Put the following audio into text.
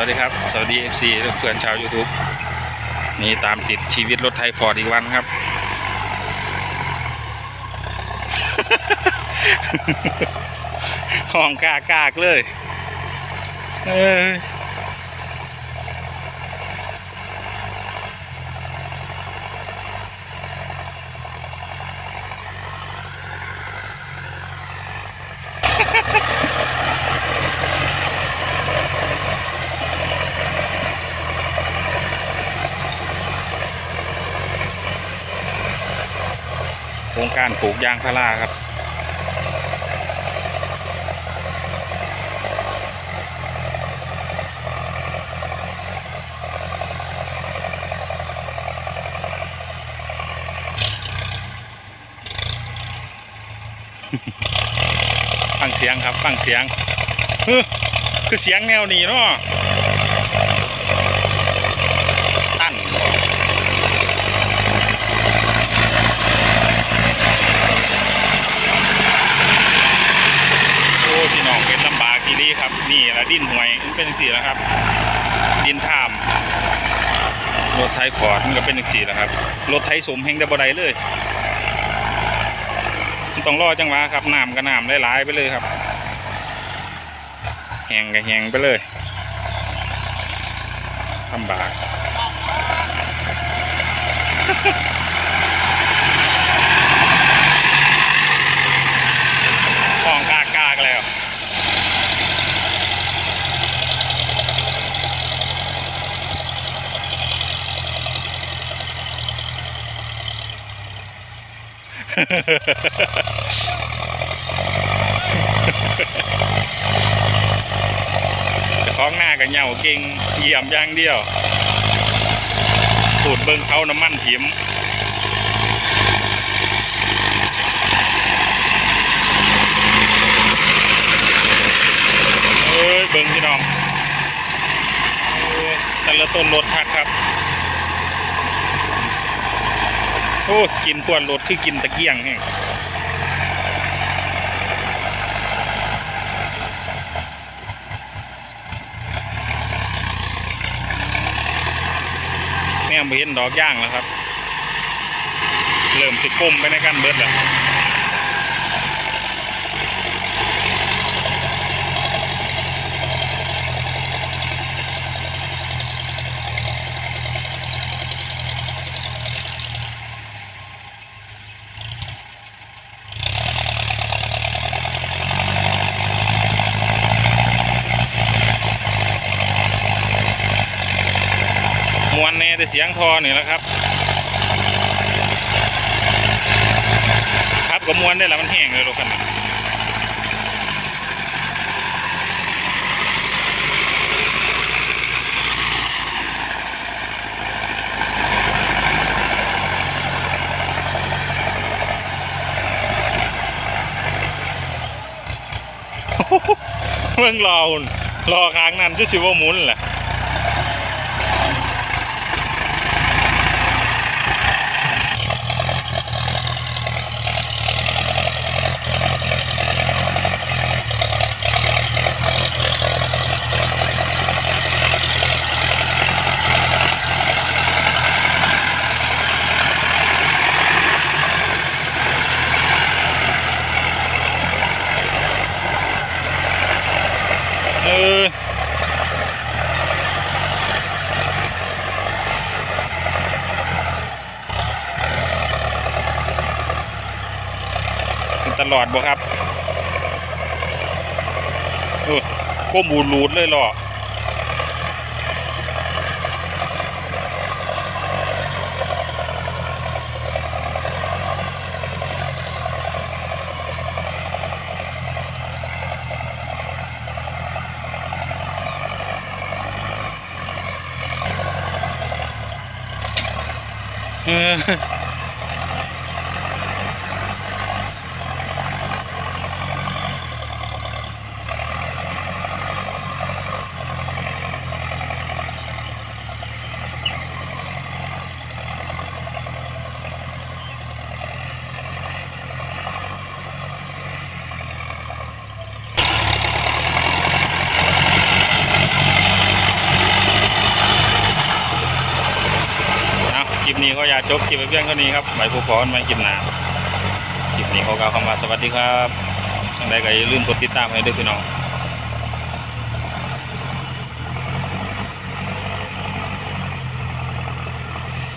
วัสดีครับ สวัสดีเอฟซีเพื่อนชาว YouTube นี่ตามติดชีวิตรถไทยฟอร์ดอีกวันครับ ห้องกากากเลย เอ้ย การปลูกยางพาราครับ ฟังเสียงครับ ฟังเสียงเฮ้อคือเสียงแนวนี้เนาะตั้น โอ้พี่น้องเป็นลำบากทีนี้ครับ นี่ละ ดินหวยมันเป็นสี่แล้วครับ ดินทามรถไทยฟอร์ดมันก็เป็นสี่แล้วครับรถไทยสมเฮงแต่บ่ไดเลยมันต้องรอจังหวะครับน้ำก็น้ำไหลายๆไปเลยครับแหงก็แหงไปเลยลำบาก ห้องกากากๆแล้ว จะคล้องหน้ากับเหย่าเก่งเหยี่ยมย่างเดียวตูดเบิ่งเขาน้ำมันถิมเอ้ยเบิ่งพี่น้องโอ้แต่ละต้นรถพักครับ โอ้กินพวนรถคือกินตะเกียงแห้งแนี่ยมาเห็นดอกย่างแล้วครับ เริ่มสิก้มไปในกันเบิดแล้ว แต่เสียงทอนี่แหละครับ ครับก็มวนได้แล้วมันแห้งเลยรถคันนี้เพิ่งรอหุ่นรอค้างนั้นจะชิว่ามุนแหละ ลอดบ่ครับเออก้มบูดรูดเลยหรอเออ จบคลิปเพียงเท่านี้ครับไว้ผู้พรไม่คลิปหน้าคลิปนี้ขอกล่าวคำว่าสวัสดีครับทางใดก็อย่าลืมกดติดตามให้ด้วยพี่น้อง